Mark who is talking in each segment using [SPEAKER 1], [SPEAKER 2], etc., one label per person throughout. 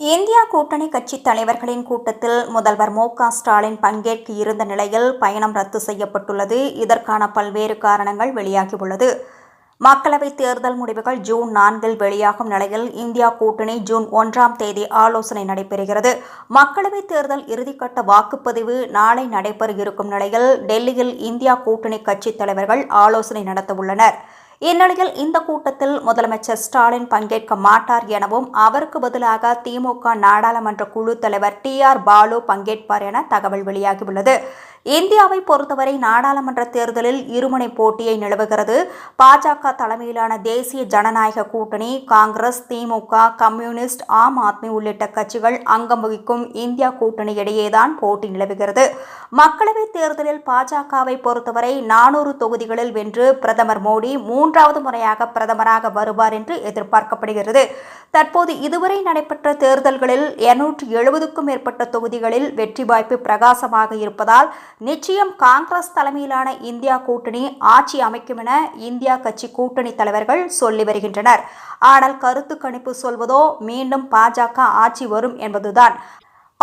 [SPEAKER 1] India கூட்டணி கட்சி தலைவர்களின் கூட்டத்தில் முதல்வர் மு க ஸ்டாலின் பங்கேற்க இருந்த நிலையில் பயணம் ரத்து செய்யப்பட்டுள்ளது. இதற்கான பல்வேறு காரணங்கள் வெளியாகியுள்ளது. மக்களவைத் தேர்தல் முடிவுகள் ஜூன் நான்கில் வெளியாகும் நிலையில் இந்தியா கூட்டணி ஜூன் ஒன்றாம் தேதி ஆலோசனை நடைபெறுகிறது. மக்களவைத் தேர்தல் இறுதிக்கட்ட வாக்குப்பதிவு நாளை நடைபெற இருக்கும் நிலையில் டெல்லியில் இந்தியா கூட்டணி கட்சித் தலைவர்கள் ஆலோசனை நடத்தவுள்ளனர். இந்நிலையில் இந்த கூட்டத்தில் முதலமைச்சர் ஸ்டாலின் பங்கேற்க மாட்டார் எனவும் அவருக்கு பதிலாக திமுக நாடாளுமன்ற குழு தலைவர் டி ஆர் பாலு பங்கேற்பார் என தகவல் வெளியாகியுள்ளது. இந்தியாவை பொறுத்தவரை நாடாளுமன்ற தேர்தலில் இருமுனை போட்டியை நிலவுகிறது. பாஜக தலைமையிலான தேசிய ஜனநாயக கூட்டணி காங்கிரஸ் திமுக கம்யூனிஸ்ட் ஆம் ஆத்மி உள்ளிட்ட கட்சிகள் அங்கம் வகிக்கும் இந்தியா கூட்டணி இடையேதான் போட்டி நிலவுகிறது. மக்களவைத் தேர்தலில் பாஜகவை பொறுத்தவரை நானூறு தொகுதிகளில் வென்று பிரதமர் மோடி மூன்றாவது முறையாக பிரதமராக வருவார் என்று எதிர்பார்க்கப்படுகிறது. தற்போது இதுவரை நடைபெற்ற தேர்தல்களில் இருநூற்று எழுபதுக்கும் மேற்பட்ட தொகுதிகளில் வெற்றி வாய்ப்பு பிரகாசமாக இருப்பதால் நிச்சயம் காங்கிரஸ் தலைமையிலான இந்தியா கூட்டணி ஆட்சி அமைக்கும் என இந்தியா கட்சி கூட்டணி தலைவர்கள் சொல்லி வருகின்றனர். ஆனால் கருத்து கணிப்பு சொல்வதோ மீண்டும் பாஜக ஆட்சி வரும் என்பதுதான்.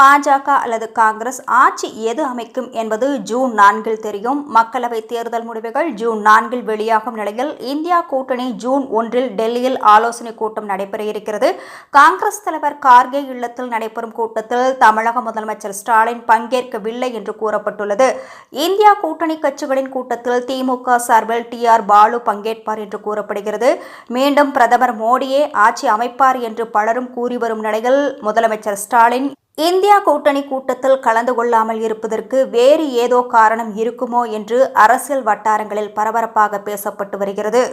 [SPEAKER 1] பாஜக அல்லது காங்கிரஸ் ஆட்சி எது அமைக்கும் என்பது ஜூன் நான்கில் தெரியும். மக்களவைத் தேர்தல் முடிவுகள் ஜூன் நான்கில் வெளியாகும் நிலையில் இந்தியா கூட்டணி ஜூன் ஒன்றில் டெல்லியில் ஆலோசனை கூட்டம் நடைபெற இருக்கிறது. காங்கிரஸ் தலைவர் கார்கே இல்லத்தில் நடைபெறும் கூட்டத்தில் தமிழக முதலமைச்சர் ஸ்டாலின் பங்கேற்கவில்லை என்று கூறப்பட்டுள்ளது. இந்தியா கூட்டணி கட்சிகளின் கூட்டத்தில் திமுக சார்பில் டி ஆர் பாலு பங்கேற்பார் என்று கூறப்படுகிறது. மீண்டும் பிரதமர் மோடியே ஆட்சி அமைப்பார் என்று பலரும் கூறி வரும் நிலையில் முதலமைச்சர் ஸ்டாலின் இந்தியா கூட்டணி கூட்டத்தில் கலந்து கொள்ளாமல் இருப்பதற்கு வேறு ஏதோ காரணம் இருக்குமோ என்று அரசியல் வட்டாரங்களில் பரபரப்பாக பேசப்பட்டு வருகிறது.